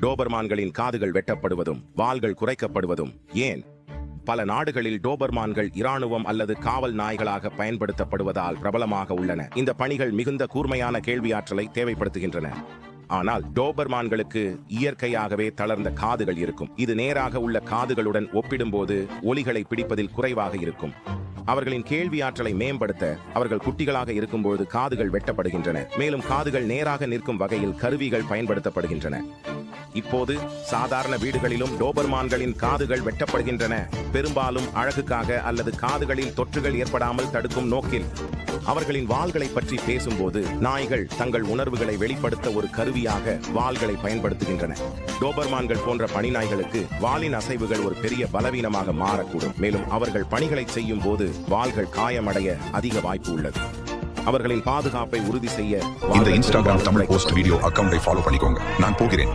டோபர்மான்களின் காதுகள் வெட்டப்படுவதும் வாள்கள் குறைக்கப்படுவதும் ஏன்? பல நாடுகளில் டோபர்மான்கள் இராணுவம் அல்லது காவல் நாய்களாக பயன்படுத்தப்படுவதால் பிரபலமாக உள்ளன. இந்த பணிகள் மிகுந்த கூர்மையான கேள்வியாற்றலை தேவைப்படுத்துகின்றன. ஆனால் டோபர்மான்களுக்கு இயற்கையாகவே தளர்ந்த காதுகள் இருக்கும். இது நேராக உள்ள காதுகளுடன் ஒப்பிடும்போது ஒலிகளை பிடிப்பதில் குறைவாக இருக்கும். அவர்களின் கேள்வி ஆற்றலை மேம்படுத்த அவர்கள் குட்டிகளாக இருக்கும்போது காதுகள் வெட்டப்படுகின்றன. மேலும் காதுகள் நேராக நிற்கும் வகையில் கருவிகள் பயன்படுத்தப்படுகின்றன. இப்போது சாதாரண வீடுகளிலும் டோபர்மான்களின் காதுகள் வெட்டப்படுகின்றன. பெரும்பாலும் அழகுக்காக அல்லது காதுகளில் தொற்றுகள் ஏற்படாமல் தடுக்கும் நோக்கில். அவர்களின் வாள்களை பற்றி பேசும்போது நாய்கள் தங்கள் உணர்வுகளை வெளிப்படுத்த ஒரு கருவியாக வாள்களை பயன்படுத்துகின்றன. டோபர்மான்கள் போன்ற பணிநாய்களுக்கு வாளின் அசைவுகள் ஒரு பெரிய பலவீனமாக மாறக்கூடும். மேலும் அவர்கள் பணிகளை செய்யும் போது வாள்கள் காயமடைய அதிக வாய்ப்பு உள்ளது. அவர்களின் பாதுகாப்பை உறுதி செய்ய இந்த இன்ஸ்டாகிராம் தமிழ் போஸ்ட் வீடியோ அக்கவுண்டை ஃபாலோ பண்ணிக்கோங்க. நான் போகிறேன்.